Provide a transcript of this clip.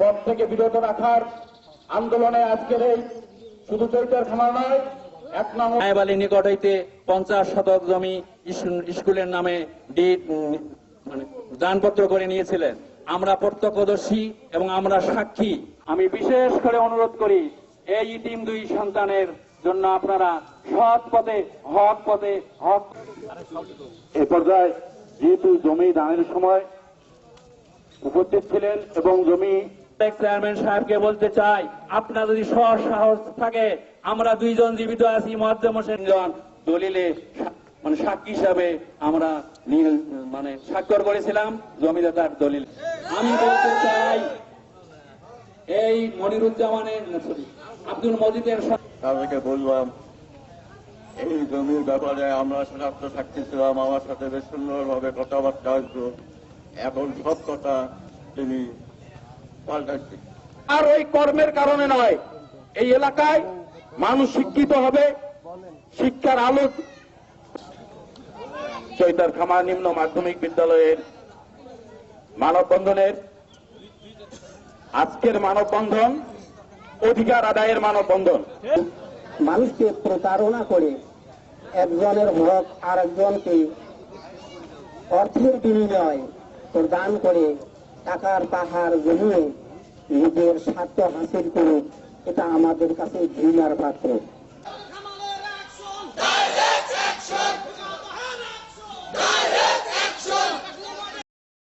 পথ থেকে বিরত রাখার আন্দোলনে আজকের এই শুধু চৈতার খামার নয়, এক নম্বর নিকট হইতে পঞ্চাশ শতক জমি স্কুলের নামে ডিট মানে দানপত্র করে নিয়েছিলেন। আমরা প্রত্যক্ষদর্শী এবং আমরা সাক্ষী। আমি বিশেষ করে অনুরোধ করি এই ইতিম দুই সন্তানের জন্য আপনারা সৎ পথে হক পথে হক এ পর্যায়ে যেহেতু জমি দানের সময় উপস্থিত ছিলেন এবং জমি চেয়ারম্যান সাহেবকে বলতে চাই আপনার যদি সৎ সাহস থাকে আমরা দুইজন জীবিত আছি মহাদ্দেম দলিলে মানে সাক্ষী হিসাবে আমরা নীল- মানে স্বাক্ষর করেছিলাম জমিদাতার দলিল। আমি বলতে চাই এই মনিরুজ্জামানের আব্দুল মজিদের সা- তাদেরকে বললাম এই জমির ব্যাপারে আমরা শনাক্ত সাক্ষী ছিলাম আমার সাথে বেশ সুন্দরভাবে কথাবার্তা আসব এখন সব কথা তিনি পাল্টাচ্ছি আর ওই কর্মের কারণে নয় এই এলাকায় মানুষ শিক্ষিত হবে শিক্ষার আলো চৈতার খামার নিম্ন মাধ্যমিক বিদ্যালয়ের মানববন্ধনের আজকের মানববন্ধন, অধিকার আদায়ের মানববন্ধন। মানুষকে প্রতারণা করে একজনের হক আর একজনকে অর্থের বিনিময় প্রদান করে টাকার পাহাড় জমিয়ে নিজের স্বার্থ হাসিল করুক, এটা আমাদের কাছে ঘৃণার পাত্র।